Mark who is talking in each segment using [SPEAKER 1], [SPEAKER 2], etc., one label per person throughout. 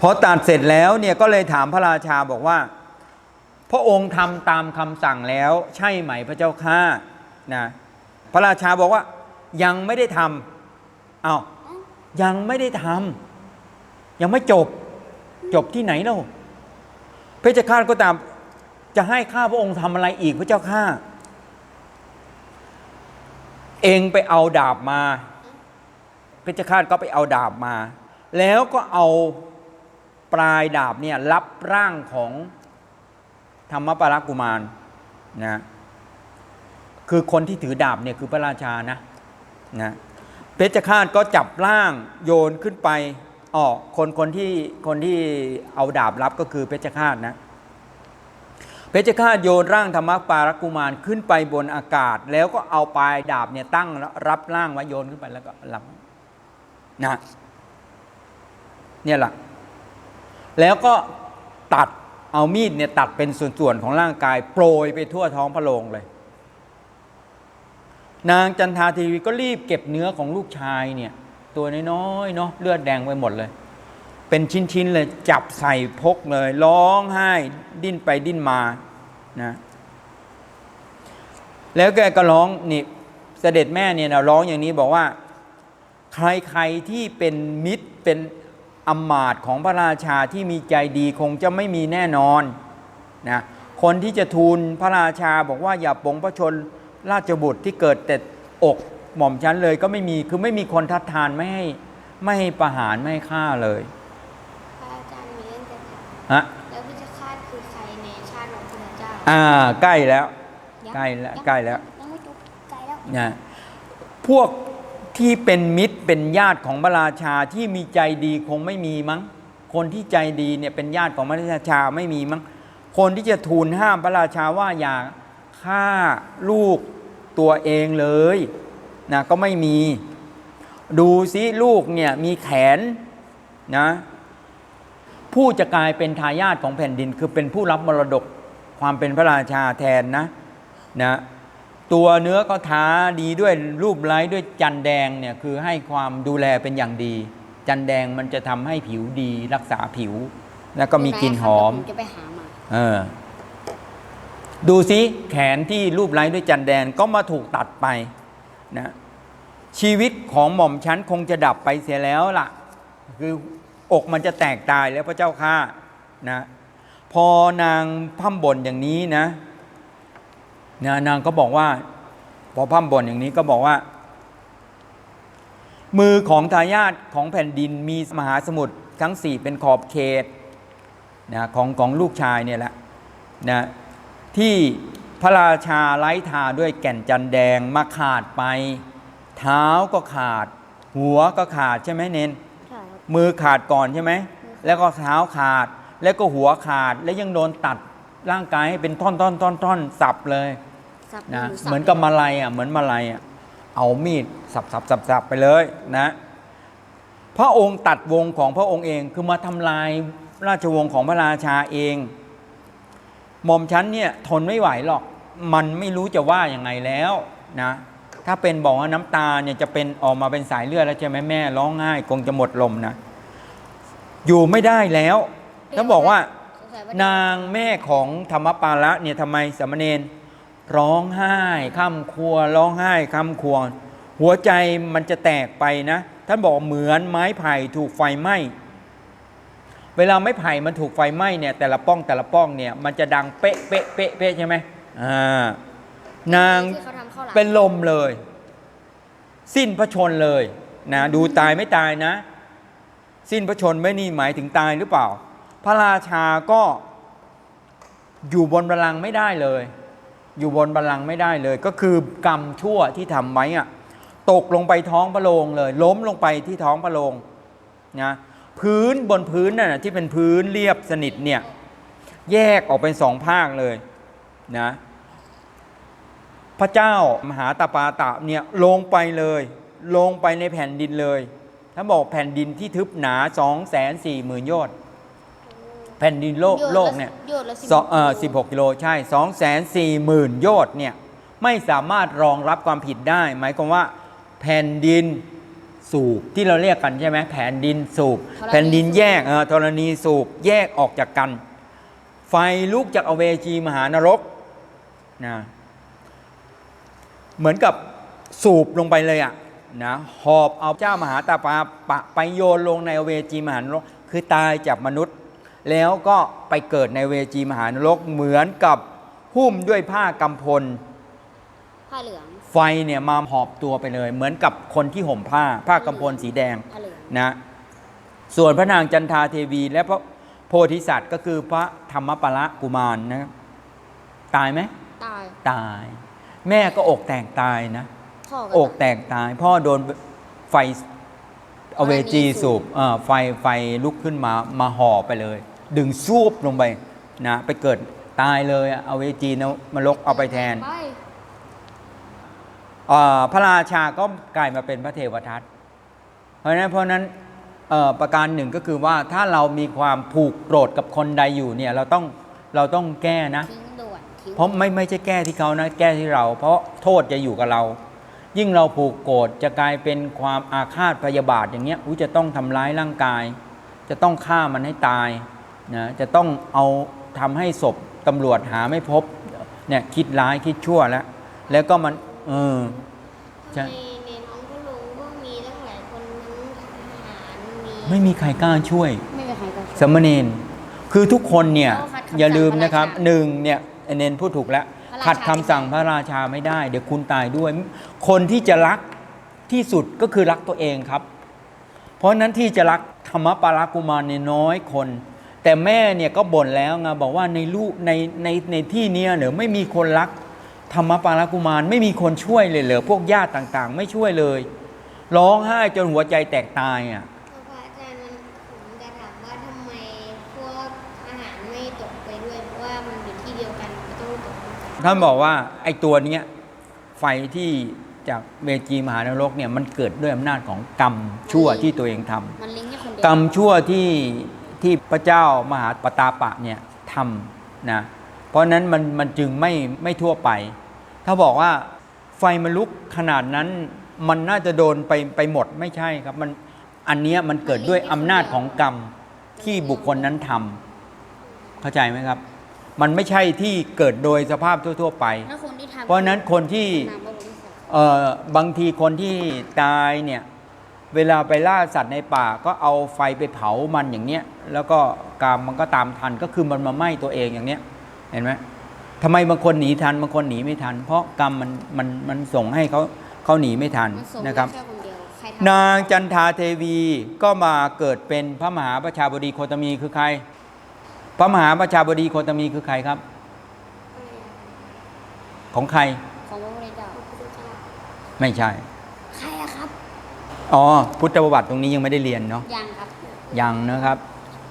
[SPEAKER 1] พอตัดเสร็จแล้วเนี่ยก็เลยถามพระราชาบอกว่า พระองค์ทำตามคำสั่งแล้ว ใช่ไหมพระเจ้าข้านะพระราชาบอกว่ายังไม่ได้ทำอ้ายังไม่ได้ทำยังไม่จบจบที่ไหนเล่าเพชฌฆาตก็ตามจะให้ข้าพระองค์ทำอะไรอีกพระเจ้าข้าเองไปเอาดาบมาเพชฌฆาตก็ไปเอาดาบมา แล้วก็เอา ลายดาบเนี่ยรับร่างของธรรมปรากุมารนะคือคนที่ถือดาบเนี่ยคือพระราชานะนะเพชฌฆาตก็จับร่างโยนขึ้นไปอ๋อคนคนที่คนที่เอาดาบรับก็คือเพชฌฆาตนะเพชฌฆาตโยนร่างธรรมปารากุมารขึ้นไปบนอากาศ แล้วก็เอาปลายดาบเนี่ยตั้งรับร่างไว้โยนขึ้นไปแล้วก็รับนะเนี่ยแหละ แล้วก็ตัดเอามีดเนี่ยตัดเป็นส่วนๆของร่างกาย โปรยไปทั่วท้องพระโรงเลย นางจันทาทีวีก็รีบเก็บเนื้อของลูกชายเนี่ย ตัวน้อยๆเนาะเลือดแดงไปหมดเลย เป็นชิ้นๆเลยจับใส่พกเลย ร้องไห้ดิ้นไปดิ้นมานะแล้วแกก็ร้องนี่เสด็จแม่เนี่ยนะร้องอย่างนี้บอกว่า ใครๆที่เป็นมิตรเป็น อำมาตย์ของพระราชาที่มีใจดีคงจะไม่มีแน่นอนนะคนที่จะทูลพระราชาบอกว่าอย่าปลงพระชนราชบุตรที่เกิดแต่อกหม่อมชั้นเลยก็ไม่มีคือไม่มีคนทัดทานไม่ให้ไม่ให้ประหารไม่ให้ฆ่าเลย
[SPEAKER 2] พระอาจารย์มีเรื่องจะถาม
[SPEAKER 1] ฮะ
[SPEAKER 2] แล้วพิชฆาตคือใครในชาติของพระเจ้า
[SPEAKER 1] อ่าใกล้แล้ว
[SPEAKER 2] ยัง
[SPEAKER 1] ใกล้แล้ว
[SPEAKER 2] ยัง
[SPEAKER 1] ใกล้แล้ว
[SPEAKER 2] ยังไม่จบใกล้แล้ว
[SPEAKER 1] นะพวก ที่เป็นมิตรเป็นญาติของพระราชาที่มีใจดีคงไม่มีมั้ง คนที่ใจดีเนี่ยเป็นญาติของพระราชาไม่มีมั้ง คนที่จะทูลห้ามพระราชาว่าอย่าฆ่าลูกตัวเองเลยนะก็ไม่มี ดูซิลูกเนี่ยมีแขนนะผู้จะกลายเป็นทายาทของแผ่นดิน คือเป็นผู้รับมรดกความเป็นพระราชาแทนนะนะ ตัวเนื้อก็ท้าดีด้วยรูปไล้ด้วยจันแดงเนี่ยคือให้ความดูแลเป็นอย่างดี จันแดงมันจะทำให้ผิวดีรักษาผิว แล้วก็มีกลิ่นหอม
[SPEAKER 2] เดี๋ยวจะไปหามา
[SPEAKER 1] เออดูสิแขนที่รูปไล้ด้วยจันแดงก็มาถูกตัดไปนะชีวิตของหม่อมชั้นคงจะดับไปเสียแล้วล่ะ คืออกมันจะแตกตายแล้วพระเจ้าข้านะพอนางพั่มบ่นอย่างนี้นะ นะนางก็บอกว่า พอพั่มบ่นอย่างนี้ก็บอกว่า มือของทายาทของแผ่นดินมีมหาสมุทรทั้งสี่เป็นขอบเขตนะของของลูกชายเนี่ยแหละนะที่พระราชาไล้ทาด้วยแก่นจันแดงมาขาดไป เท้าก็ขาด หัวก็ขาดใช่ไหมเนน
[SPEAKER 2] ใช่ครับ
[SPEAKER 1] มือขาดก่อนใช่ไหมแล้วก็เท้าขาด แล้วก็หัวขาดแล้วยังโดนตัด ร่างกายให้เป็นท่อนท่อนท่อนท่อนสับเลย
[SPEAKER 2] สับ
[SPEAKER 1] นะ
[SPEAKER 2] หสับ
[SPEAKER 1] เหมือนกับมาลัยอะเหมือนมาลัยอะเอามีดสับสับสับสับไปเลยนะ พระองค์ตัดวงของพระองค์เองคือมาทำลายราชวงศ์ของพระราชาเองหม่อมชั้นเนี่ยทนไม่ไหวหรอก มันไม่รู้จะว่ายังไงแล้วนะ ถ้าเป็นบอกว่าน้ำตาเนี่ยจะเป็นออกมาเป็นสายเลือดแล้วใช่ไหมแม่ร้องไห้คงจะหมดลมนะ อยู่ไม่ได้แล้วต้องบอกว่า
[SPEAKER 2] สงสัยว่
[SPEAKER 1] นางแม่ของธรรมปาละเนี่ยทำไมสามเณรร้องไห้ข้ามครัวร้องไห้ข้ามครัวหัวใจมันจะแตกไปนะ ท่านบอกเหมือนไม้ไผ่ถูกไฟไหม้เวลาไม้ไผ่มันถูกไฟไหม้เนี่ยแต่ละป้องแต่ละป้องเนี่ยมันจะดังเป๊ะเป๊ะเป๊ะเป๊ะใช่ไหมอ่านาง
[SPEAKER 2] ที่เขาทำข้าวหลาม
[SPEAKER 1] เป็นลมเลย สิ้นพระชนม์เลยนะดูตายไม่ตายนะ สิ้นพระชนม์ไม่นี่หมายถึงตายหรือเปล่า พระราชาก็อยู่บนบัลลังก์ไม่ได้เลย อยู่บนบัลลังก์ไม่ได้เลย ก็คือกรรมชั่วที่ทำไว้อะตกลงไปท้องพระโรงเลย ล้มลงไปที่ท้องพระโรงนะพื้นบนพื้นน่ะที่เป็นพื้นเรียบสนิทเนี่ยแยกออกเป็นสองภาคเลยนะพระเจ้ามหาตาปาตะเนี่ยลงไปเลย ลงไปในแผ่นดินเลยท่านบอกแผ่นดินที่ทึบหนา2 4 0 0 0 0หมื่นโยชน์ แผ่นดินโลก
[SPEAKER 2] โยชน์ละ
[SPEAKER 1] โลกเนี่ย
[SPEAKER 2] โยชน์ละ
[SPEAKER 1] สองเอ่อ16กิโลใช่2 4 0 0 0 0หมื่นโยชน์เนี่ยไม่สามารถรองรับความผิดได้ หมายความว่าแผ่นดินสูบที่เราเรียกกันใช่ไหมแผ่นดินสูบ
[SPEAKER 2] ธรณี
[SPEAKER 1] แผ่นดินแยกเออธรณีสูบแยกออกจากกัน ไฟลุกจากอเวจีมหานรกนะเหมือนกับสูบลงไปเลยอะนะหอบเอาเจ้ามหาตาปาปะไปโยนลงในอเวจีมหานรกคือตายจากมนุษย์ แล้วก็ไปเกิดในเวจีมหานรกเหมือนกับหุ้มด้วยผ้ากำพล
[SPEAKER 2] ผ้าเหลือง
[SPEAKER 1] ไฟเนี่ยมาหอบตัวไปเลย เหมือนกับคนที่ห่มผ้า ผ้ากำพลสีแดง
[SPEAKER 2] ผ้าเหลือง
[SPEAKER 1] นะ ส่วนพระนางจันทาเทวี และพระโพธิสัตว์ก็คือพระธรรมปละกุมารนะครับตายไหม
[SPEAKER 2] ตาย
[SPEAKER 1] ตาย แม่ก็อกแตกตายนะ
[SPEAKER 2] พ่อ
[SPEAKER 1] อ
[SPEAKER 2] ก็
[SPEAKER 1] กแตกตาย พ่อโดนไฟเอาเวจีสูบเอ่อไฟไฟลุกขึ้นมามาห่อไปเลย ดึงซูบลงไปนะไปเกิดตายเลยอะเอาเวจีนมรกเอาไปแทน
[SPEAKER 2] ไป
[SPEAKER 1] เอ่อพระราชาก็กลายมาเป็นพระเทวทัตเพราะฉะนั้นเพราะฉะนั้นเอ่อประการหนึ่งก็คือว่าถ้าเรามีความผูกโกรธกับคนใดอยู่เนี่ยเราต้องเราต้องแก้นะ
[SPEAKER 2] ทิ้งด่วนทิ้ง
[SPEAKER 1] เพราะไม่ไม่ใช่แก้ที่เขานะแก้ที่เรา เพราะโทษจะอยู่กับเรา ยิ่งเราผูกโกรธจะกลายเป็นความอาฆาตพยาบาทอย่างเงี้ยอุ๊ยจะต้องทำร้ายร่างกาย จะต้องฆ่ามันให้ตาย นะจะต้องเอาทำให้ศพตำรวจหาไม่พบเนี่ยคิดร้ายคิดชั่วแล้ว แล้วก็มันเออใช่
[SPEAKER 2] ทำไมในท้องพระโรงก็มีตั้งหลายคนทั้งทหารมี
[SPEAKER 1] ไม่มีใครกล้าช่วย
[SPEAKER 2] ไม่มีใครก็
[SPEAKER 1] สามเณรคือทุกคนเนี่ย
[SPEAKER 2] เขาขัดคำสั่ง
[SPEAKER 1] อย่าลืมนะครับ
[SPEAKER 2] พระราชา
[SPEAKER 1] หนึ่งเนี่ยไอ้เนนพูดถูกแล้ว
[SPEAKER 2] พระราชา
[SPEAKER 1] ขัดคำสั่งพระราชาไม่ได้ เดี๋ยวคุณตายด้วย คนที่จะรักที่สุดก็คือรักตัวเองครับ เพราะฉะนั้นที่จะรักธรรมปารากุมารเนี่ยน้อยคน แต่แม่เนี่ยก็บ่นแล้วไงบอกว่าในลูกในในในที่เนี้ยเนี่ยไม่มีคนรักธรรมปารากุมารไม่มีคนช่วยเลยเหรอพวกญาติต่างๆ ไม่ช่วยเลย ร้องไห้จนหัวใจแตกตายอะ
[SPEAKER 2] พระอาจารย์มันผมจะถามว่าทำไมพวกทหารไม่ตกไปด้วยเพราะว่ามันอยู่ที่เดียวกันก็ต้องตกด้วยกัน
[SPEAKER 1] ท่านบอกว่าไอ้ตัวเนี้ยไฟที่จากเวจีมหานรกเนี่ยมันเกิดด้วยอำนาจของกรรมชั่วที่ตัวเองทำ
[SPEAKER 2] มันลิงก์แค่คนเดียว
[SPEAKER 1] กรรมชั่วที่ ที่พระเจ้ามหาปตาปะเนี่ยทำนะเพราะฉะนั้นมันมันจึงไม่ไม่ทั่วไป ถ้าบอกว่าไฟมันลุกขนาดนั้นมันน่าจะโดนไปไปหมดไม่ใช่ครับมันอันเนี้ยมันเกิดด้วยอำนาจของกรรมที่บุคคลนั้นทำเข้าใจไหมครับ มันไม่ใช่ที่เกิดโดยสภาพทั่ว ๆ ไป
[SPEAKER 2] แล้วคนที่ทำ
[SPEAKER 1] เพราะฉะนั้นคนที่
[SPEAKER 2] นามพระพุทธศาสนา
[SPEAKER 1] เอ่อบางทีคนที่ตายเนี่ย เวลาไปล่าสัตว์ในป่าก็เอาไฟไปเผามันอย่างเนี้ยแล้วก็กรรมมันก็ตามทันก็คือมันมาไหม้ตัวเองอย่างเนี้ยเห็นไหมทำไมบางคนหนีทันบางคนหนีไม่ทัน เพราะกรรมมันมันมันส่งให้เขาเขาหนีไม่ทัน
[SPEAKER 2] มันส่ง
[SPEAKER 1] นะครับ
[SPEAKER 2] แค่คนเดียวใครทำ
[SPEAKER 1] นางจันทาเทวีก็มาเกิดเป็นพระมหาประชาบดีโคตมีคือใคร พระมหาประชาบดีโคตมีคือใครครับ ของใคร
[SPEAKER 2] ของพระพุทธเจ้า
[SPEAKER 1] ไม่ใช่
[SPEAKER 2] ใครอะครับ
[SPEAKER 1] อ๋อ พุทธประวัติตรงนี้ยังไม่ได้เรียนเนาะ
[SPEAKER 2] ยังครับ
[SPEAKER 1] ยังนะครับ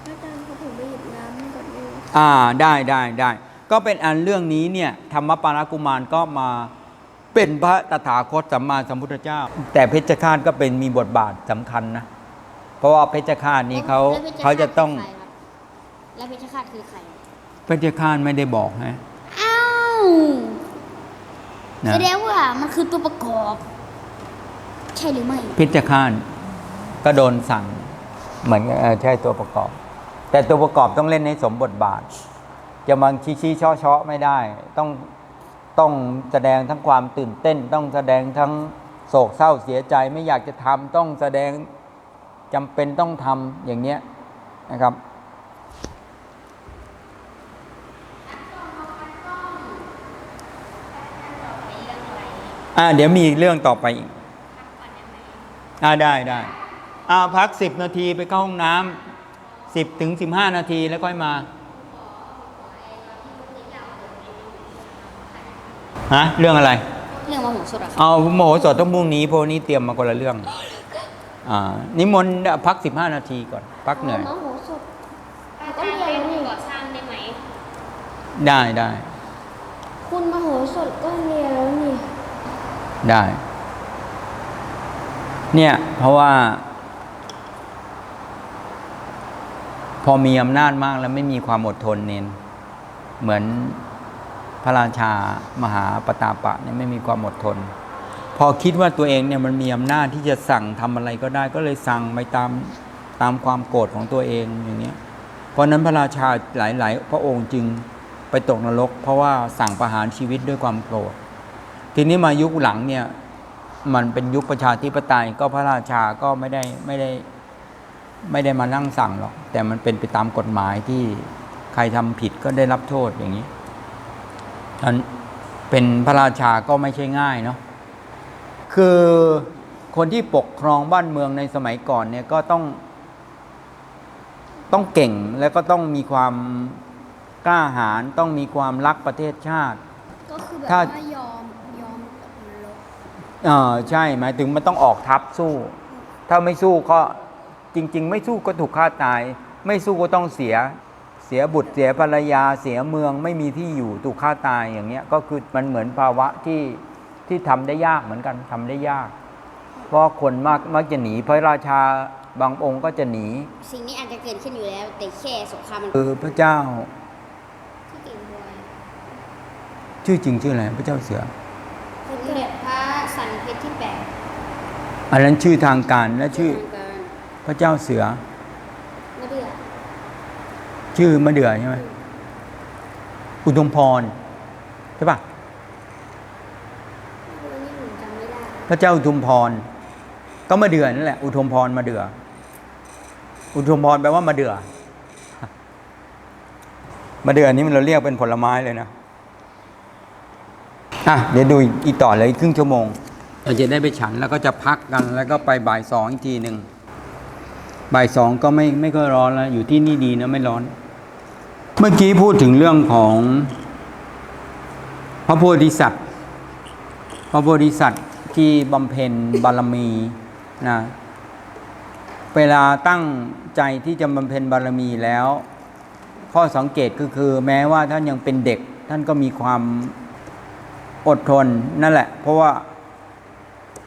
[SPEAKER 2] อาจารย์เขาผมไปหยิบน้ำก่อนเลย
[SPEAKER 1] อ่าได้ได้ได้ก็เป็นอันเรื่องนี้เนี่ยธรรมปารากุมารก็มาเป็นพระตถาคตสัมมาสัมพุทธเจ้า แต่เพชฌฆาตก็เป็นมีบทบาทสำคัญนะ เพราะว่าเพชฌฆาตนี้เขา
[SPEAKER 2] แล้วพชฌ
[SPEAKER 1] เขาจะต้อง
[SPEAKER 2] ฆาตคือใครครับแล้วเพชฌฆาตคือใคร
[SPEAKER 1] เพชฌฆาตไม่ได้บอกฮะ
[SPEAKER 2] อ้าว
[SPEAKER 1] นะ
[SPEAKER 2] แสดงว่ามันคือตัวประกอบ ใช่หรือไม่
[SPEAKER 1] เพชฌฆาก็โดนสั่ง เหมือนเออใช่ตัวประกอบ แต่ตัวประกอบต้องเล่นให้สมบทบาท จะมาชี้ชี้ช่อช่อไม่ได้ ต้องต้องแสดงทั้งความตื่นเต้น ต้องแสดงทั้งโศกเศร้าเสียใจไม่อยากจะทำต้องแสดงจำเป็นต้องทำอย่างเนี้ยนะครับอ่าเดี๋ยวมีเรื่องต่อไปอีก อ่าได้ได้อ่าพักสิบนาทีไปเข้าห้องน้ำสิบถึงสิบห้านาทีแล้วค่อยมาฮะเรื่องอะไร
[SPEAKER 2] เรื่องมโหสถอะครับ
[SPEAKER 1] เอาโมโหสดต้องพรุ่งนี้เพราะวันนี้เตรียมมาคนละเรื่องอ่านิมนต์พักสิบห้านาทีก่อน พักเหนื่อย
[SPEAKER 2] มโหสถก็เรียนนี่
[SPEAKER 3] ก่อสร้างได้ไหม
[SPEAKER 1] ได้ได้
[SPEAKER 2] คุณมโหสถก็เรียนแล้วนี่
[SPEAKER 1] ได้ เนี่ย เพราะว่า พอมีอำนาจมากแล้วไม่มีความอดทนเน้นเหมือนพระราชามหาปตาปะเนี่ยไม่มีความอดทน พอคิดว่าตัวเองเนี่ยมันมีอำนาจที่จะสั่งทำอะไรก็ได้ ก็เลยสั่งไปตามตามความโกรธของตัวเองอย่างเงี้ย เพราะฉะนั้นพระราชาหลาย ๆ พระองค์จึงไปตกนรก เพราะว่าสั่งประหารชีวิตด้วยความโกรธทีนี้มายุคหลังเนี่ย มันเป็นยุคประชาธิปไตยก็พระราชาก็ไม่ได้ไม่ได้ไม่ได้มานั่งสั่งหรอก แต่มันเป็นไปตามกฎหมายที่ใครทำผิดก็ได้รับโทษอย่างนี้นั้นเป็นพระราชาก็ไม่ใช่ง่ายเนาะคือคนที่ปกครองบ้านเมืองในสมัยก่อนเนี่ยก็ต้อง ต้องเก่งแล้วก็ต้องมีความกล้าหาญต้องมีความรักประเทศชาติ
[SPEAKER 2] ก็คือแบบ
[SPEAKER 1] ถ้า
[SPEAKER 2] ว่ายอมยอมตกนรก
[SPEAKER 1] เออใช่หมายถึงมันต้องออกทัพสู้ ถ้าไม่สู้ก็จริง ๆ ไม่สู้ก็ถูกฆ่าตาย ไม่สู้ก็ต้องเสียเสียบุตรเสียภรรยาเสียเมืองไม่มีที่อยู่ถูกฆ่าตายอย่างเงี้ยก็คือมันเหมือนภาวะที่ที่ทำได้ยากเหมือนกันทำได้ยาก เพราะคนมากมักจะหนีพระราชาบางองค์ก็จะหนี
[SPEAKER 2] สิ่งนี้อาจจะเกิดขึ้นอยู่แล้ว แต่แค่สงครามมัน
[SPEAKER 1] คือพระเจ้า
[SPEAKER 2] ที่เก่งบอย
[SPEAKER 1] ชื่อจริงชื่ออะไรพระเจ้าเสือ
[SPEAKER 2] สมเด็จพระสันเพชรที่แปด
[SPEAKER 1] อันนั้นชื่อทางการและชื่อ
[SPEAKER 2] ทางการ
[SPEAKER 1] พระเจ้าเสือ
[SPEAKER 2] มะเดื่อ
[SPEAKER 1] ชื่อมะเดื่อใช่ไหมอุดมพรใช่ปะ
[SPEAKER 2] วันนี้ผมจำไม่ได้
[SPEAKER 1] พระเจ้าอุทุมพร ก็มาเดือนั่นแหละอุทุมพรมาเดือ อุทุมพรแปลว่ามาเดือมาเดือนี้มันเราเรียกเป็นผลไม้เลยนะ อะเดี๋ยวดูอีกต่อเลยอีกครึ่งชั่วโมงเราจะได้ไปฉันแล้วก็จะพักกันแล้วก็ไปบ่ายสองอีกทีหนึ่งบ่ายสองก็ไม่ไม่ก็ร้อนแล้วอยู่ที่นี่ดีนะไม่ร้อน เมื่อกี้พูดถึงเรื่องของ พระโพธิสัตว์ พระโพธิสัตว์ที่บำเพ็ญบารมีนะเวลาตั้งใจที่จะบำเพ็ญบารมีแล้ว ข้อสังเกตก็คือ แม้ว่าท่านยังเป็นเด็ก ท่านก็มีความ อดทนนั่นแหละ เพราะว่า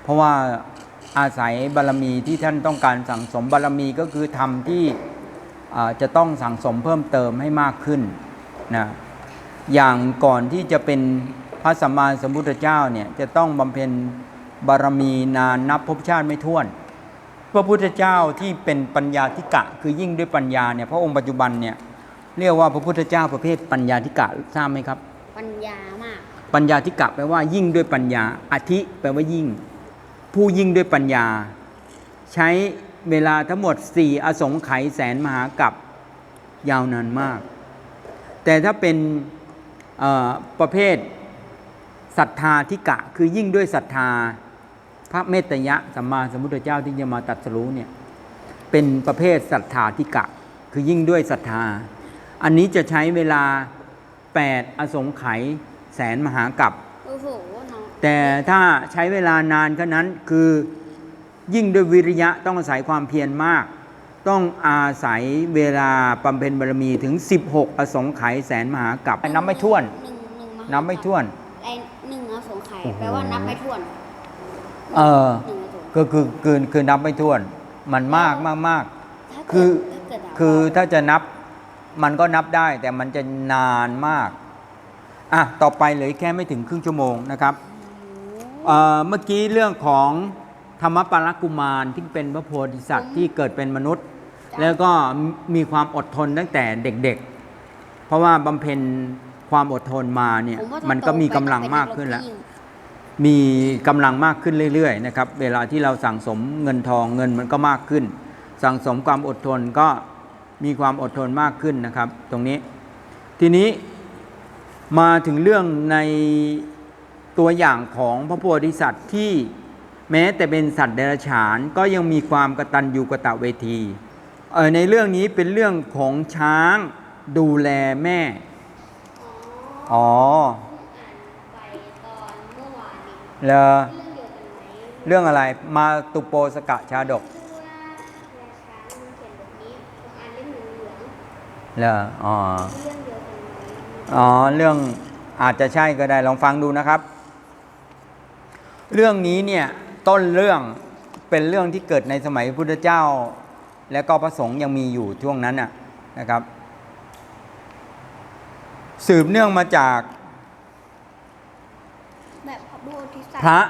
[SPEAKER 1] เพราะว่าอาศัยบารมีที่ท่านต้องการสั่งสมบารมีก็คือทำที่จะต้องสั่งสมเพิ่มเติมให้มากขึ้นนะอย่างก่อนที่จะเป็นพระสัมมาสัมพุทธเจ้าเนี่ยจะต้องบำเพ็ญบารมีนานนับภพชาติไม่ถ้วน พระพุทธเจ้าที่เป็นปัญญาธิกะ คือยิ่งด้วยปัญญาเนี่ยพระองค์ปัจจุบันเนี่ยเรียกว่าพระพุทธเจ้าประเภทปัญญาธิกะทราบไหมครับ
[SPEAKER 2] ปัญญามาก
[SPEAKER 1] ปัญญาธิกะแปลว่ายิ่งด้วยปัญญาอธิแปลว่ายิ่ง ผู้ยิ่งด้วยปัญญา ใช้เวลาทั้งหมด 4 อสงไขยแสนมหากับยาวนานมาก แต่ถ้าเป็นประเภทศรัทธาธิกะคือยิ่งด้วยศรัทธา พระเมตยะสัมมาสัมพุทธเจ้าที่จะมาตัดสรู้เนี่ยเป็นประเภทศรัทธาธิกะ คือยิ่งด้วยศรัทธา อันนี้จะใช้เวลา 8 อสงไขย แสนมหากับ
[SPEAKER 2] โอ้โหน้อง
[SPEAKER 1] แต่ถ้าใช้เวลานานแค่นั้นคือยิ่งด้วยวิริยะต้องอาศัยความเพียรมาก ต้องอาศัยเวลาบำเพ็ญบารมีถึง 16 อสงไขยแสนมหากับนับไม่ถ้วน
[SPEAKER 2] หนึ่งหนึ่งมหา
[SPEAKER 1] นับไม่ถ้วน
[SPEAKER 2] ไอ้หนึ่งอสงไขย
[SPEAKER 1] โอ้โห
[SPEAKER 2] แปลว่านับไม่ถ้วน
[SPEAKER 1] เออ
[SPEAKER 2] หนึ่งอสงไขย
[SPEAKER 1] ก็คือคือคือนับไม่ถ้วน มันมากมากมาก
[SPEAKER 2] ถ้า
[SPEAKER 1] คื
[SPEAKER 2] เกิ
[SPEAKER 1] อ
[SPEAKER 2] ดถ้าเกิดแบบ
[SPEAKER 1] คือ
[SPEAKER 2] ว่า
[SPEAKER 1] ถ้าจะนับมันก็นับได้แต่มันจะนานมาก อะต่อไปเหลยแค่ไม่ถึงครึ่งชั่วโมงนะครับเอ่อเมื่อกี้เรื่องของธรรมปารกุมารที่เป็นพระโพธิสัตว์ที่เกิดเป็นมนุษย์ แล้วก็มีความอดทนตั้งแต่เด็กๆ เพราะว่าบำเพ็ญความอดทนมาเนี่ย
[SPEAKER 2] ผว่าถ้า
[SPEAKER 1] มันก็มี
[SPEAKER 2] โตไป
[SPEAKER 1] กำลัง
[SPEAKER 2] ต้องเป็น
[SPEAKER 1] มากขึ้นแล้ว
[SPEAKER 2] ยิ่ง
[SPEAKER 1] มีกำลังมากขึ้นเรื่อยๆนะครับ เวลาที่เราสั่งสมเงินทองเงินมันก็มากขึ้น สั่งสมความอดทนก็มีความอดทนมากขึ้นนะครับ ตรงนี้ ทีนี้ มาถึงเรื่องในตัวอย่างของพระโพธิสัตว์ที่แม้แต่เป็นสัตว์เดรัจฉานก็ยังมีความกตัญญูกตเวทีเออในเรื่องนี้เป็นเรื่องของช้างดูแลแม่ อ๋อ
[SPEAKER 2] เล
[SPEAKER 1] อ
[SPEAKER 2] เรื่องเดียวกันไหม
[SPEAKER 1] เรื่องอะไรมาตุโปสกะชาดก
[SPEAKER 2] คือว่าราชามันเขียนแบบนี้ผมอ่านเล่มเหลือง
[SPEAKER 1] เลอ อ
[SPEAKER 2] ๆเรื่องเดียวกันไหม
[SPEAKER 1] อ๋อเรื่องอาจจะใช่ก็ได้ลองฟังดูนะครับ เรื่องนี้เนี่ยต้นเรื่องเป็นเรื่องที่เกิดในสมัยพระพุทธเจ้า และก็พระสงฆ์ยังมีอยู่ช่วงนั้นน่ะนะครับ สืบเนื่องมาจาก
[SPEAKER 2] แบบพระโพธิสัตว์
[SPEAKER 1] พระ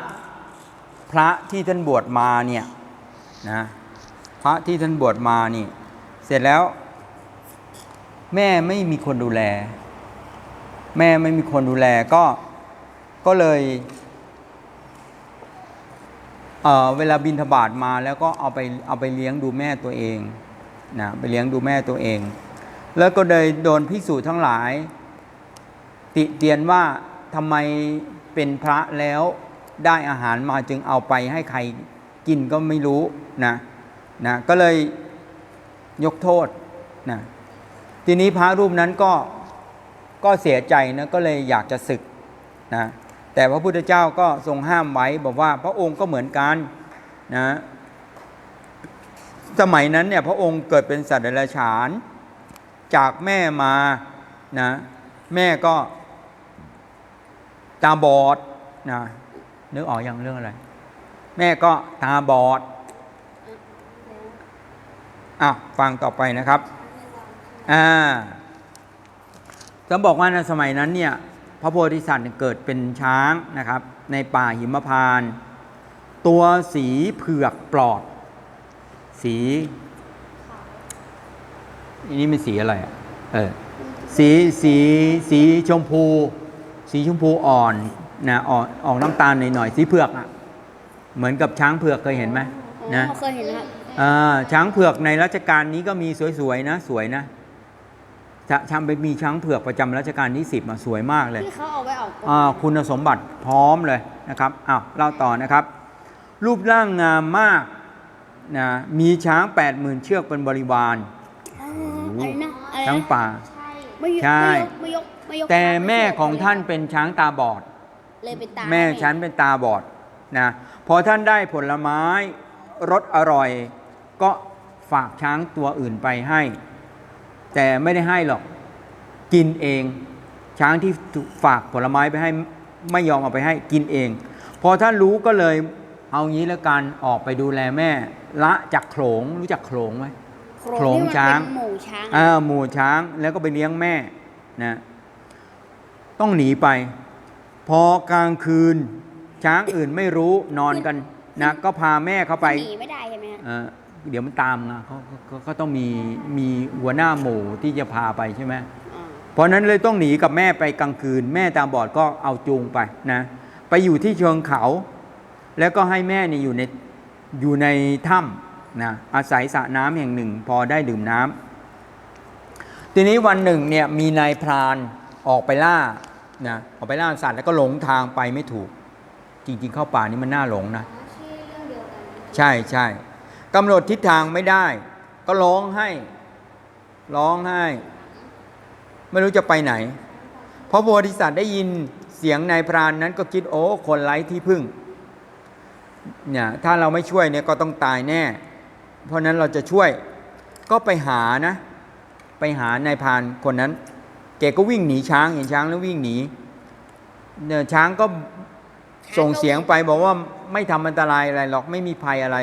[SPEAKER 1] พระที่ท่านบวชมาเนี่ยนะพระที่ท่านบวชมานี่ เสร็จแล้ว แม่ไม่มีคนดูแล แม่ไม่มีคนดูแลก็ก็เลยเอ่อเวลาบินทบาทมาแล้วก็เอาไปเอาไปเลี้ยงดูแม่ตัวเองนะไปเลี้ยงดูแม่ตัวเอง แล้วก็เลยโดนพิสูจน์ทั้งหลาย ติเตียนว่าทำไมเป็นพระแล้วได้อาหารมาจึงเอาไปให้ใครกินก็ไม่รู้นะนะก็เลยยกโทษนะทีนี้พระรูปนั้นก็ ก็เสียใจนะก็เลยอยากจะศึกนะแต่พระพุทธเจ้าก็ทรงห้ามไว้บอกว่าพระองค์ก็เหมือนกันนะสมัยนั้นเนี่ยพระองค์เกิดเป็นสัตว์เดรัจฉาน จากแม่มานะแม่ก็ตาบอดนะนึกออกอย่างเรื่องอะไร แม่ก็ตาบอดอะฟังต่อไปนะครับอ่า จะบอกว่าในสมัยนั้นเนี่ยพระโพธิสัตว์เนี่ยเกิดเป็นช้างนะครับ ในป่าหิมพานต์ตัวสีเผือกปลอด สีอันนี้เป็นสีอะไรอะเออสีสีสีชมพู สีชมพูอ่อนนะออกออกน้ำตาลหน่อยๆสีเผือกอะเหมือนกับช้างเผือกเคยเห็นไหมนะ
[SPEAKER 2] เคยเห็นครับ
[SPEAKER 1] อ่าช้างเผือกในรัชกาลนี้ก็มีสวยๆนะ สวยนะ ชะชำไปมีช้างเผือกประจำรัชกาลที่สิบมาสวยมากเลย
[SPEAKER 2] ที่เขาเอาไว้ออกกฎ
[SPEAKER 1] อ่าคุณสมบัติพร้อมเลยนะครับอ้าวเล่าต่อนะครับ รูปร่างงามมากนะมีช้าง 80,000 เชือกเป็นบริวาร
[SPEAKER 2] อะไรนะอะไรนะ
[SPEAKER 1] ช้างป่า
[SPEAKER 2] ไม่ยก
[SPEAKER 1] ใช่
[SPEAKER 2] ไม่ยกไม่ยก
[SPEAKER 1] แต่แม่ของท่านเป็นช้างตาบอด
[SPEAKER 2] เลยเป็นตา
[SPEAKER 1] แม่ฉันเป็นตาบอดนะพอท่านได้ผลไม้รสอร่อย ก็ฝากช้างตัวอื่นไปให้ แต่ไม่ได้ให้หรอกกินเอง ช้างที่ฝากผลไม้ไปให้ไม่ยอมเอาไปให้กินเอง พอท่านรู้ก็เลยเอางี้แล้วกันออกไปดูแลแม่ ละจากโขลงรู้จักโขลงไหมโขลง
[SPEAKER 2] ที่มัน
[SPEAKER 1] ช้าง
[SPEAKER 2] เป็นหมู่ช้าง
[SPEAKER 1] อ่าหมู่ช้างแล้วก็ไปเลี้ยงแม่นะต้องหนีไป พอกลางคืนช้างอื่นไม่รู้นอนกันนะก็พาแม่เข้าไป
[SPEAKER 2] หนีไม่ได้ใช่ไหมฮะ
[SPEAKER 1] เอ่อเดี๋ยวมันตามนะเขาเขาเขาต้องมีมีหัวหน้าหมู่ที่จะพาไปใช่ไหม
[SPEAKER 2] อ่า
[SPEAKER 1] เพราะฉะนั้นเลยต้องหนีกับแม่ไปกลางคืน แม่ตาบอดก็เอาจูงไปนะไปอยู่ที่เชิงเขา แล้วก็ให้แม่เนี่ยอยู่ในอยู่ในถ้ำนะอาศัยสระน้ำแห่งหนึ่ง พอได้ดื่มน้ำทีนี้วันหนึ่งเนี่ยมีนายพรานออกไปล่านะออกไปล่าสัตว์แล้วก็หลงทางไปไม่ถูก จริง ๆ เข้าป่านี่มันน่าหลงนะ
[SPEAKER 2] ชื่อเรื่องเดียวกัน
[SPEAKER 1] ใช่ใช่ กำหนดทิศทางไม่ได้ ก็ร้องให้ ร้องให้ ไม่รู้จะไปไหนเพราะโพธิสัตว์ได้ยินเสียงนายพรานนั้นก็คิดโอ้คนไร้ที่พึ่งเนี่ยถ้าเราไม่ช่วยเนี่ยก็ต้องตายแน่ เพราะนั้นเราจะช่วยก็ไปหานะ ไปหานายพรานคนนั้นแกก็วิ่งหนีช้างเห็นช้างแล้ววิ่งหนีเนี่ยช้างก็ส่งเสียงไปบอกว่าไม่ทำอันตรายอะไรหรอกไม่มีภัยอะไร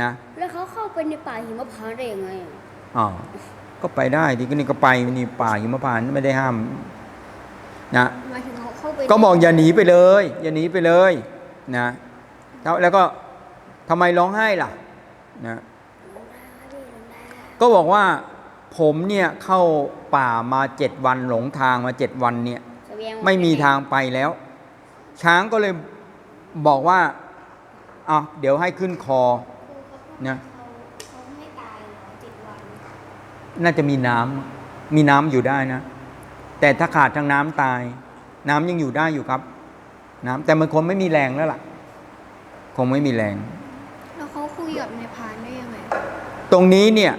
[SPEAKER 1] นะ
[SPEAKER 2] แล้วเขาเข้าไปในป่าหิมพานต์ได้ยังไงอะ
[SPEAKER 1] อ๋อก็ไปได้ที่ก็นี่ก็ไปนี่ป่าหิมพานต์ไม่ได้ห้ามนะ
[SPEAKER 2] หมายถึงเขาเข้าไป
[SPEAKER 1] ก็บอกอย่าหนีไปเลย อย่าหนีไปเลยนะแล้วแล้วก็ทำไมร้องไห้ล่ะนะก็บอกว่าผมเนี่ยเข้าป่ามาเจ็ดวันหลงทางมาเจ็ดวันเนี่ย
[SPEAKER 2] เสบียง
[SPEAKER 1] ไม่มีทางไปแล้ว ช้างก็เลยบอกว่าอะเดี๋ยวให้ขึ้นคอ นะ
[SPEAKER 2] เขาไม่ตายเหรอเจ็ดวัน
[SPEAKER 1] น่าจะมีน้ำมีน้ำอยู่ได้นะ แต่ถ้าขาดทางน้ำตาย น้ำยังอยู่ได้อยู่ครับ น้ำแต่มันคงไม่มีแรงแล้วล่ะ คงไม่มีแรง
[SPEAKER 2] แล้วเขาคุยกับนายพรานได้ยังไง
[SPEAKER 1] ตรงนี้เนี่ย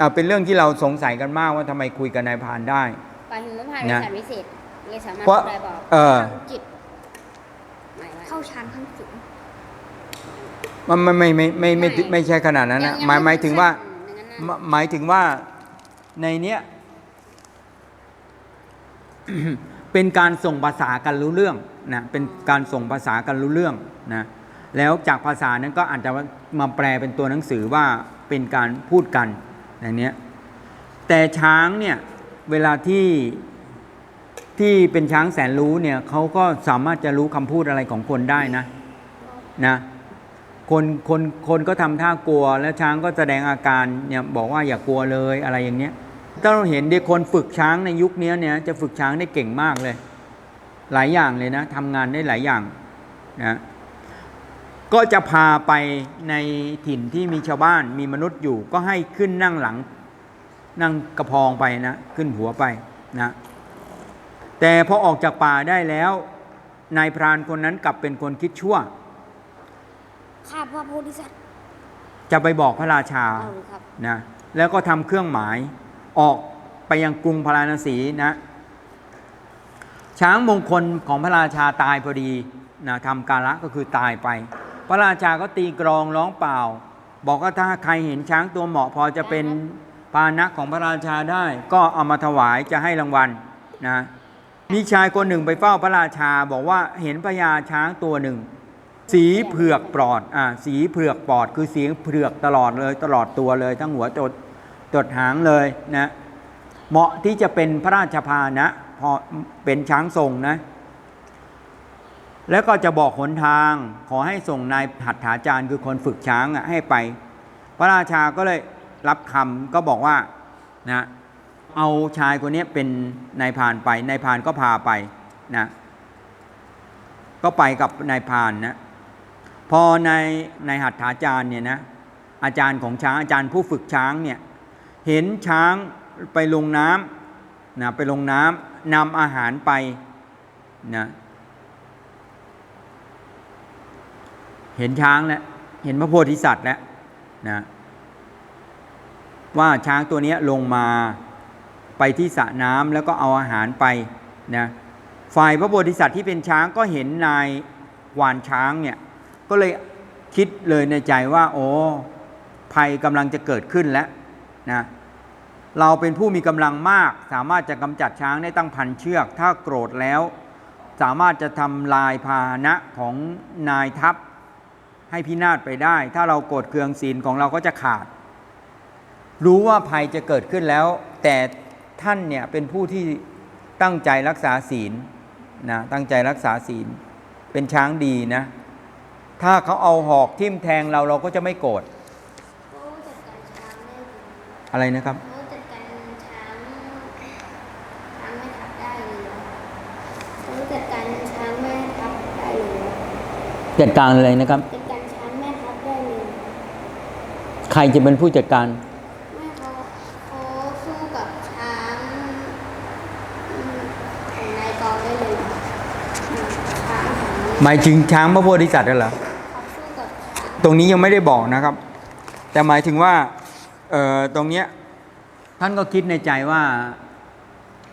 [SPEAKER 1] อะเป็นเรื่องที่เราสงสัยกันมากว่าทำไมคุยกับนายพรานได้
[SPEAKER 2] ป่าหิมพานต์เป็น
[SPEAKER 1] นะ
[SPEAKER 2] สัตว์วิเศษเลยสามารถ
[SPEAKER 1] เพราะ
[SPEAKER 2] ทำได้บอก
[SPEAKER 1] เออ
[SPEAKER 2] จิตเข้าชั้นขั้นสูง
[SPEAKER 1] มันไม่ไม่ไม่ไม่ไม่ไม่ไม่ใช่ขนาดนั้นนะหมายหมายถึงว่า
[SPEAKER 2] อย่นั้น
[SPEAKER 1] ห
[SPEAKER 2] น่ะ
[SPEAKER 1] มหมายถึงว่าในเนี้ย เป็นการส่งภาษากันรู้เรื่องนะเป็นการส่งภาษากันรู้เรื่องนะแล้วจากภาษานั้นก็อาจจะมาแปลเป็นตัวหนังสือว่าเป็นการพูดกันอย่างเนี้ยแต่ช้างเนี่ยเวลาที่ที่เป็นช้างแสนรู้เนี่ยเขาก็สามารถจะรู้คำพูดอะไรของคนได้นะนะ คนคนคนก็ทำท่ากลัวแล้วช้างก็แสดงอาการเนี่ยบอกว่าอย่ากลัวเลยอะไรอย่างเนี้ยถ้าเราเห็นเด็กคนฝึกช้างในยุคนี้เนี่ยจะฝึกช้างได้เก่งมากเลย หลายอย่างเลยนะทำงานได้หลายอย่างนะก็จะพาไปในถิ่นที่มีชาวบ้านมีมนุษย์อยู่ ก็ให้ขึ้นนั่งหลัง นั่งกระพองไปนะขึ้นหัวไปนะแต่พอออกจากป่าได้แล้วนายพรานคนนั้นกลับเป็นคนคิดชั่ว
[SPEAKER 2] ข้าพระโพธิสัตว์
[SPEAKER 1] จะไปบอกพระราชา
[SPEAKER 2] เอาครับ
[SPEAKER 1] นะแล้วก็ทำเครื่องหมายออกไปยังกรุงพาราณสีนะ ช้างมงคลของพระราชาตายพอดีนะทำกาละก็คือตายไป พระราชาก็ตีกรองร้องเปล่า บอกว่าถ้าใครเห็นช้างตัวเหมาะพอจะเป็นพาหนะของพระราชาได้ ก็เอามาถวายจะให้รางวัลนะมีชายคนหนึ่งไปเฝ้าพระราชา บอกว่าเห็นพญาช้างตัวหนึ่ง สีเผือกปลอดอ่าสีเผือกปลอดคือสีเผือกตลอดเลย ตลอดตัวเลย ทั้งหัวจดจดหางเลยนะเหมาะที่จะเป็นพระราชพานะพอเป็นช้างทรงนะ แล้วก็จะบอกหนทาง ขอให้ส่งนายหัตถาจารย์คือคนฝึกช้างอะให้ไป พระราชาก็เลยรับคำก็บอกว่านะเอาชายคนนี้เป็นนายพานไปนายพานก็พาไปนะก็ไปกับนายพานนะ พอในในหัตถาจารย์เนี่ยนะอาจารย์ของช้างอาจารย์ผู้ฝึกช้างเนี่ยเห็นช้างไปลงน้ำนะไปลงน้ำนำอาหารไปนะเห็นช้างแล้วเห็นพระโพธิสัตว์แล้วนะว่าช้างตัวนี้ลงมาไปที่สระน้ำแล้วก็เอาอาหารไปนะฝ่ายพระโพธิสัตว์ที่เป็นช้างก็เห็นนายควานช้างเนี่ย ก็เลยคิดเลยในใจว่า โอ้ภัยกำลังจะเกิดขึ้นแล้วนะเราเป็นผู้มีกำลังมาก สามารถจะกำจัดช้างได้ตั้งพันเชือก ถ้าโกรธแล้ว สามารถจะทำลายพาหนะของนายทัพ ให้พินาศไปได้ ถ้าเราโกรธเคืองศีลของเราก็จะขาด รู้ว่าภัยจะเกิดขึ้นแล้ว แต่ท่านเนี่ยเป็นผู้ที่ตั้งใจรักษาศีลนะตั้งใจรักษาศีล เป็นช้างดีนะ ถ้าเขาเอาหอกทิ่มแทงเราเราก็จะไม่โกรธ
[SPEAKER 2] เขาจัดการช้างได้ดี
[SPEAKER 1] อะไรนะครับ
[SPEAKER 2] เขาจัดการช้างช้างไม่ทับได้เลยเหรอเขาจัดการช้างแม่ทับได้เลยเหรอ
[SPEAKER 1] จัดการอะไรนะครับ
[SPEAKER 2] จัดการช้างแม่ทับได้เลย
[SPEAKER 1] ใครจะเป็นผู้จัดการ
[SPEAKER 2] แม่เขาเขาสู้กับช้างอืมของนายกองได้เลยเหรออืมช้างของ
[SPEAKER 1] หมายถึงช้างพระโพธิสัตว์นั่นเหรอ
[SPEAKER 2] เขาสู้กับช้าง
[SPEAKER 1] ตรงนี้ยังไม่ได้บอกนะครับ แต่หมายถึงว่าตรงเนี้ยท่านก็คิดในใจว่า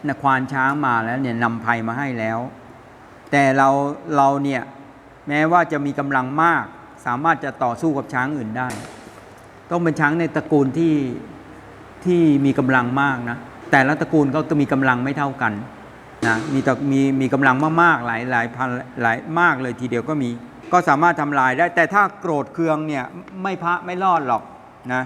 [SPEAKER 1] นควานช้างมาแล้วเนี่ยนำภัยมาให้แล้ว แต่เราเราเนี่ยแม้ว่าจะมีกำลังมาก สามารถจะต่อสู้กับช้างอื่นได้ ต้องเป็นช้างในตระกูลที่ที่มีกำลังมากนะแต่ละตระกูลก็จะมีกำลังไม่เท่ากันนะมีตระมีมีกำลังมากๆหลายหลายพันหลายมากเลยทีเดียวก็มี ก็สามารถทำลายได้ แต่ถ้าโกรธเคืองเนี่ยไม่พระไม่รอดหรอกนะ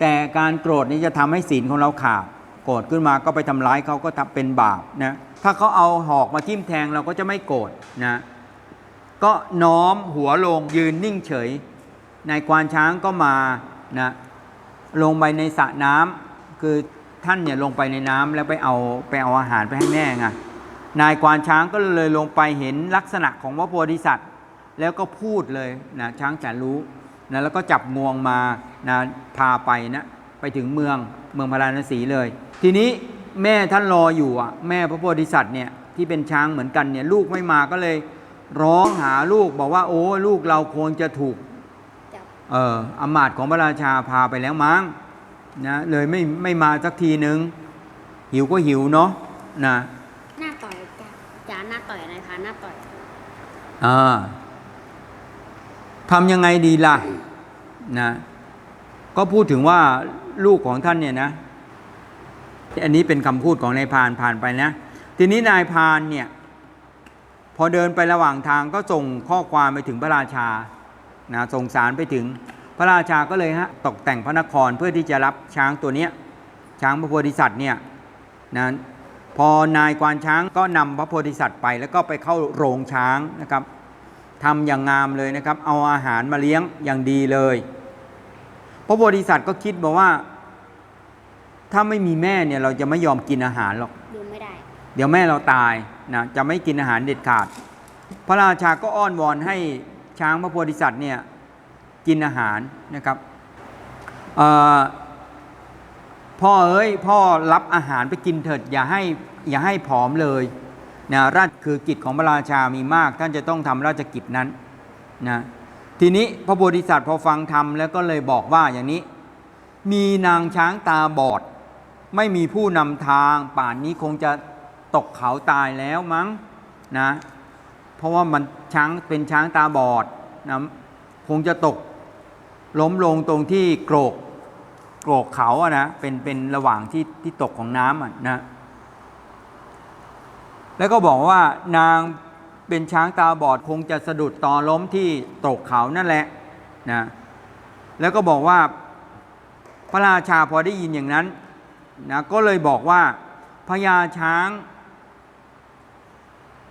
[SPEAKER 1] แต่การโกรธนี้จะทำให้ศีลของเราขาดโกรธขึ้นมาก็ไปทำร้ายเขาก็ทำเป็นบาปนะถ้าเขาเอาหอกมาทิ่มแทงเราก็จะไม่โกรธนะก็น้อมหัวลงยืนนิ่งเฉยนายควานช้างก็มานะลงไปในสระน้ำคือท่านเนี่ยลงไปในน้ำแล้วไปเอาไปเอาอาหารไปให้แม่ไงนายควานช้างก็เลยลงไปเห็นลักษณะของพระโพธิสัตว์ แล้วก็พูดเลยนะช้างแสนรู้นะแล้วก็จับงวงมานะพาไปนะไปถึงเมืองเมืองพาราณสีเลย ทีนี้แม่ท่านรออยู่อะแม่พระโพธิสัตว์เนี่ยที่เป็นช้างเหมือนกันเนี่ยลูกไม่มาก็เลยร้องหาลูกบอกว่าโอ้ลูกเราควรจะถูก
[SPEAKER 2] จับ
[SPEAKER 1] เอ่ออำมาตย์ของพระราชาพาไปแล้วมั้งนะเลยไม่ไม่มาสักทีนึง หิวก็หิวเนาะนะ
[SPEAKER 2] หน้าต่อยจ้ะจ๋าหน้าต่อยนายพรานหน้าต่อย
[SPEAKER 1] อ่า ทำยังไงดีล่ะนะก็พูดถึงว่าลูกของท่านเนี่ยนะ อันนี้เป็นคำพูดของนายพานผ่านไปนะ ทีนี้นายพานเนี่ย พอเดินไประหว่างทางก็ส่งข้อความไปถึงพระราชานะส่งสารไปถึงพระราชาก็เลยฮะตกแต่งพระนครเพื่อที่จะรับช้างตัวเนี้ยช้างพระโพธิสัตว์เนี่ยนะพอนายควานช้างก็นำพระโพธิสัตว์ไป แล้วก็ไปเข้าโรงช้างนะครับ ทำอย่างงามเลยนะครับ เอาอาหารมาเลี้ยงอย่างดีเลย พระโพธิสัตว์ก็คิดบอกว่า ถ้าไม่มีแม่เนี่ยเราจะไม่ยอมกินอาหารหรอก
[SPEAKER 2] ดูไม่ได้
[SPEAKER 1] เดี๋ยวแม่เราตายนะจะไม่กินอาหารเด็ดขาด พระราชาก็อ้อนวอนให้ช้างพระโพธิสัตว์เนี่ยกินอาหารนะครับเอ่อพ่อเอ้ยพ่อรับอาหารไปกินเถิดอย่าให้อย่าให้ผอมเลย นะราชคือกิจของพระราชามีมาก ท่านจะต้องทำราชกิจนั้นนะทีนี้พระโพธิสัตว์พอฟังธรรมแล้วก็เลยบอกว่าอย่างนี้ มีนางช้างตาบอด ไม่มีผู้นำทางป่านนี้คงจะตกเขาตายแล้วมั้งนะเพราะว่ามันช้างเป็นช้างตาบอดนะคงจะตกล้มลงตรงที่โกรกโกรกเขาอะนะเป็นเป็นระหว่างที่ที่ตกของน้ำอะนะ แล้วก็บอกว่านางเป็นช้างตาบอดคงจะสะดุดต่อล้มที่ตกเขานั่นแหละนะแล้วก็บอกว่าพระราชาพอได้ยินอย่างนั้นนะก็เลยบอกว่าพญาช้าง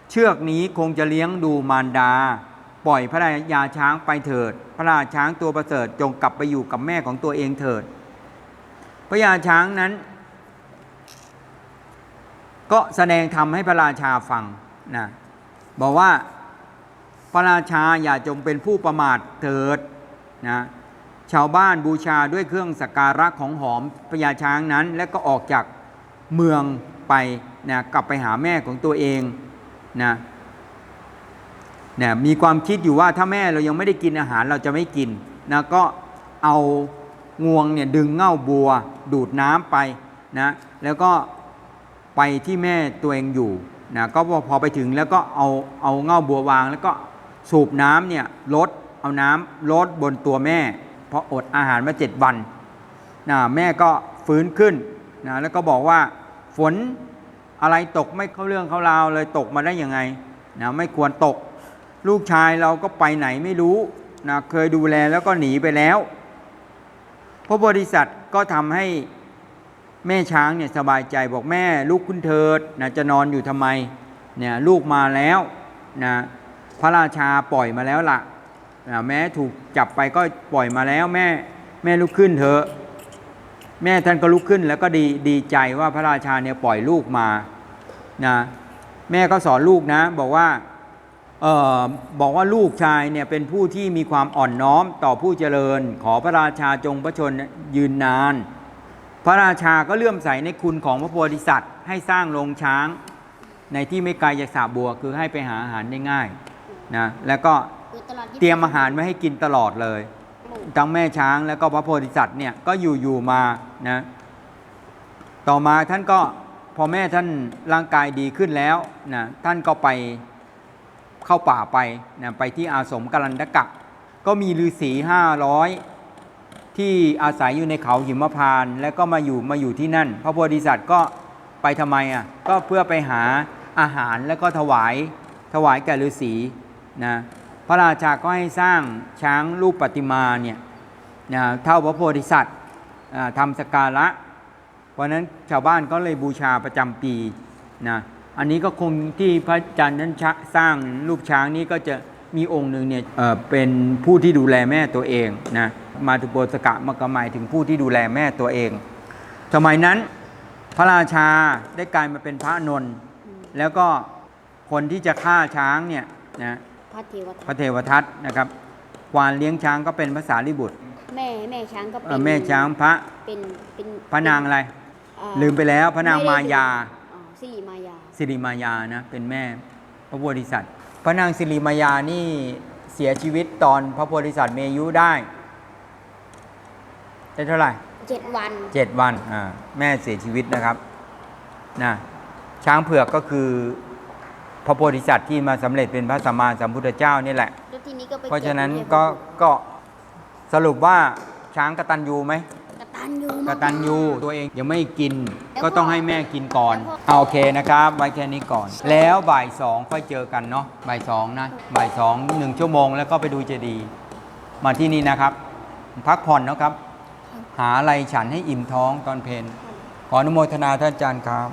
[SPEAKER 1] เชือกนี้คงจะเลี้ยงดูมารดา ปล่อยพระยาช้างไปเถิด พระราช้างตัวประเสริฐจงกลับไปอยู่กับแม่ของตัวเองเถิดพระยาช้างนั้น ก็แสดงธรรมให้พระราชาฟังนะบอกว่าพระราชาอย่าจงเป็นผู้ประมาทเถิดนะชาวบ้านบูชาด้วยเครื่องสักการะของหอมพญาช้างนั้น และก็ออกจากเมืองไปนะกลับไปหาแม่ของตัวเองนะเนี่ยมีความคิดอยู่ว่าถ้าแม่เรายังไม่ได้กินอาหารเราจะไม่กินนะก็เอางวงเนี่ยดึงเง่าบัวดูดน้ำไปนะแล้วก็ ไปที่แม่ตัวเองอยู่นะก็พอไปถึงแล้วก็เอาเอาเง่าบัววาง แล้วก็สูบน้ำเนี่ยลดเอาน้ำลดบนตัวแม่ เพราะอดอาหารมาเจ็ดวันนะแม่ก็ฟื้นขึ้นนะแล้วก็บอกว่าฝนอะไรตกไม่เข้าเรื่องเข้าราวเลยตกมาได้ยังไงนะไม่ควรตก ลูกชายเราก็ไปไหนไม่รู้นะเคยดูแลแล้วก็หนีไปแล้วพระโพธิสัตว์ก็ทำให้ แม่ช้างเนี่ยสบายใจบอกแม่ลูกคุณเถิดนะจะนอนอยู่ทำไมเนี่ยลูกมาแล้วนะพระราชาปล่อยมาแล้วล่ะนะแม้ถูกจับไปก็ปล่อยมาแล้วแม่แม่ลุกขึ้นเถอะ แม่ท่านก็ลุกขึ้นแล้วก็ดีดีใจว่าพระราชาเนี่ยปล่อยลูกมานะแม่ก็สอนลูกนะ บอกว่าเออบอกว่าลูกชายเนี่ยเป็นผู้ที่มีความอ่อนน้อมต่อผู้เจริญ ขอพระราชาจงพระชนยืนนาน พระราชาก็เลื่อมใสในคุณของพระโพธิสัตว์ ให้สร้างโรงช้างในที่ไม่ไกลจากสาบัวคือให้ไปหาอาหารได้ง่ายนะแล้วก็เตรียมอาหารไว้ให้กินตลอดเลยทั้งแม่ช้างแล้วก็พระโพธิสัตว์เนี่ยก็อยู่อยู่มานะต่อมาท่านก็พอแม่ท่านร่างกายดีขึ้นแล้วนะท่านก็ไปเข้าป่าไปนะไปที่อาสมกรันดกะ ก็มีฤาษีห้าร้อย ที่อาศัยอยู่ในเขาหิมพานต์แล้วก็มาอยู่มาอยู่ที่นั่น พระโพธิสัตว์ก็ไปทำไมอะก็เพื่อไปหาอาหารแล้วก็ถวายถวายแก่ฤาษีนะพระราชาก็ให้สร้างช้างรูปประติมาเนี่ยนะเท่าพระโพธิสัตว์อ่าทำสการะ เพราะนั้นชาวบ้านก็เลยบูชาประจำปีนะอันนี้ก็คงที่พระอาจารย์นั้นชะสร้างรูปช้างนี้ก็จะมีองค์หนึ่งเนี่ยเออเป็นผู้ที่ดูแลแม่ตัวเองนะ มาตุโปสกะมกหมายถึงผู้ที่ดูแลแม่ตัวเอง สมัยนั้นพระราชาได้กลายมาเป็นพระอานนท์แล้วก็คนที่จะฆ่าช้างเนี่ยนะ
[SPEAKER 2] พระเทว
[SPEAKER 1] พ
[SPEAKER 2] ทั
[SPEAKER 1] ระ
[SPEAKER 2] ต
[SPEAKER 1] เทวทัตนะครับควานเลี้ยงช้างก็เป็นภาษาลิบุตร
[SPEAKER 2] แม่แม่ช้างก็
[SPEAKER 1] เอ่
[SPEAKER 2] เป็
[SPEAKER 1] อนแม่ช้างพระ
[SPEAKER 2] เป็นเป็น
[SPEAKER 1] พระนางอะไร
[SPEAKER 2] อ่า
[SPEAKER 1] ลืมไปแล้วพระนางมายา
[SPEAKER 2] อ๋อสิริมายา
[SPEAKER 1] สิริมายานะเป็นแม่พระโพธิสัตว์ พระนางสิริมายานี่เสียชีวิตตอนพระโพธิสัตว์มีอายุได้ ได้เท่าไหร่
[SPEAKER 2] เจ็ดวัน
[SPEAKER 1] เจ็ดวันอ่าแม่เสียชีวิตนะครับนะช้างเผือกก็คือพระโพธิสัตว์ที่มาสำเร็จเป็นพระสัมมาสัมพุทธเจ้านี่แหละ
[SPEAKER 2] แล้วทีนี้ก็ไป
[SPEAKER 1] เพราะฉะนั้น
[SPEAKER 2] เบ
[SPEAKER 1] ก็
[SPEAKER 2] เทว
[SPEAKER 1] ก็สรุปว่าช้างกตัญญูไหม
[SPEAKER 2] กตัญญู
[SPEAKER 1] ก
[SPEAKER 2] มาก
[SPEAKER 1] ตัญญูตัวเองยังไม่กิน
[SPEAKER 2] แล้ว
[SPEAKER 1] ก็ต้องให้แม่กินก่อน
[SPEAKER 2] แล้วพอ
[SPEAKER 1] เอาโอเคนะครับ ไว้แค่นี้ก่อน แล้วบ่ายสองค่อยเจอกันเนาะบ่ายสองนะบ่ายสองหนึ่งชั่วโมงแล้วก็ไปดูเจดีย์มาที่นี่นะครับ พักผ่อนเนาะครับ หาอะไรฉันให้อิ่มท้องตอนเพลนขออนุโมทนาท่านอาจารย์ครับ